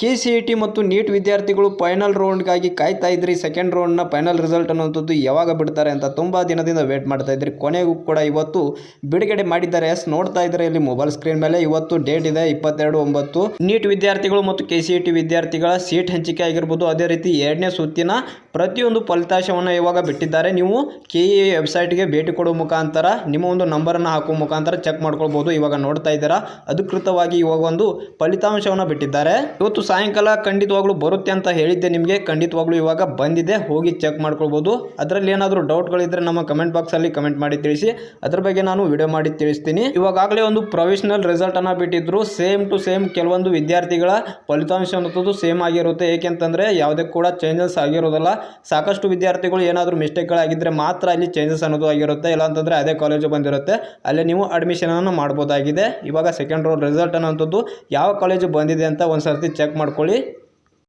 K C E T ಮತ್ತು NEET ವಿದ್ಯಾರ್ಥಿಗಳು final ರೌಂಡ್ಗಾಗಿ ಕಾಯ್ತಾ ಇದ್ರಿ. ಸೆಕೆಂಡ್ ರೌಂಡ್ನ ಫೈನಲ್ ರಿಸಲ್ಟ್ ಅನ್ನುವಂಥದ್ದು ಯಾವಾಗ ಬಿಡ್ತಾರೆ ಅಂತ ತುಂಬ ದಿನದಿಂದ ವೇಟ್ ಮಾಡ್ತಾ ಇದ್ರಿ. ಕೊನೆಗೂ ಕೂಡ ಇವತ್ತು ಬಿಡುಗಡೆ ಮಾಡಿದ್ದಾರೆ. ಎಸ್, ನೋಡ್ತಾ ಇದ್ದಾರೆ ಇಲ್ಲಿ ಮೊಬೈಲ್ ಸ್ಕ್ರೀನ್ ಮೇಲೆ. ಇವತ್ತು ಡೇಟ್ ಇದೆ ಇಪ್ಪತ್ತೆರಡು ಒಂಬತ್ತು. ನೀಟ್ ವಿದ್ಯಾರ್ಥಿಗಳು ಮತ್ತು ಕೆ ಸಿ ಇ ಟಿ ವಿದ್ಯಾರ್ಥಿಗಳ ಸೀಟ್ ಹಂಚಿಕೆ ಆಗಿರ್ಬೋದು. ಅದೇ ರೀತಿ ಎರಡನೇ ಸುತ್ತಿನ ಪ್ರತಿಯೊಂದು ಫಲಿತಾಂಶವನ್ನು ಇವಾಗ ಬಿಟ್ಟಿದ್ದಾರೆ. ನೀವು ಕೆ ಇ ವೆಬ್ಸೈಟ್ಗೆ ಭೇಟಿ ಕೊಡುವ ಮುಖಾಂತರ, ನಿಮ್ಮ ಒಂದು ನಂಬರನ್ನು ಹಾಕುವ ಮುಖಾಂತರ ಚೆಕ್ ಮಾಡ್ಕೊಳ್ಬೋದು. ಇವಾಗ ನೋಡ್ತಾ ಇದ್ದೀರಾ. ಅಧಿಕೃತವಾಗಿ ಇವಾಗ ಒಂದು ಫಲಿತಾಂಶವನ್ನು ಬಿಟ್ಟಿದ್ದಾರೆ. ಇವತ್ತು ಸಾಯಂಕಾಲ ಖಂಡಿತವಾಗ್ಲೂ ಬರುತ್ತೆ ಅಂತ ಹೇಳಿದ್ದೆ ನಿಮಗೆ. ಖಂಡಿತವಾಗ್ಲೂ ಇವಾಗ ಬಂದಿದೆ, ಹೋಗಿ ಚೆಕ್ ಮಾಡ್ಕೊಳ್ಬೋದು. ಅದರಲ್ಲಿ ಏನಾದರೂ ಡೌಟ್ಗಳಿದ್ರೆ ನಮ್ಮ ಕಮೆಂಟ್ ಬಾಕ್ಸಲ್ಲಿ ಕಮೆಂಟ್ ಮಾಡಿ ತಿಳಿಸಿ. ಅದ್ರ ಬಗ್ಗೆ ನಾನು ವಿಡಿಯೋ ಮಾಡಿ ತಿಳಿಸ್ತೀನಿ. ಇವಾಗಲೇ ಒಂದು ಪ್ರೊವಿಷನಲ್ ರಿಸಲ್ಟನ್ನು ಬಿಟ್ಟಿದ್ರು. ಸೇಮ್ ಟು ಸೇಮ್ ಕೆಲವೊಂದು ವಿದ್ಯಾರ್ಥಿಗಳ ಫಲಿತಾಂಶ ಅನ್ನೋದು ಸೇಮ್ ಆಗಿರುತ್ತೆ. ಏಕೆಂತಂದರೆ ಯಾವುದೇ ಕೂಡ ಚೇಂಜಸ್ ಆಗಿರೋದಿಲ್ಲ. ಸಾಕಷ್ಟು ವಿದ್ಯಾರ್ಥಿಗಳು ಏನಾದರೂ ಮಿಸ್ಟೇಕ್ಗಳಾಗಿದ್ದರೆ ಮಾತ್ರ ಅಲ್ಲಿ ಚೇಂಜಸ್ ಅನ್ನೋದು ಆಗಿರುತ್ತೆ. ಇಲ್ಲ ಅಂತಂದರೆ ಅದೇ ಕಾಲೇಜು ಬಂದಿರುತ್ತೆ. ಅಲ್ಲೇ ನೀವು ಅಡ್ಮಿಷನನ್ನು ಮಾಡ್ಬೋದಾಗಿದೆ. ಇವಾಗ ಸೆಕೆಂಡ್ ರೌಂಡ್ ರಿಸಲ್ಟ್ ಅನ್ನೋಂಥದ್ದು ಯಾವ ಕಾಲೇಜು ಬಂದಿದೆ ಅಂತ ಒಂದು ಸರ್ತಿ ಮಾಡ್ಕೊಳ್ಳಿ.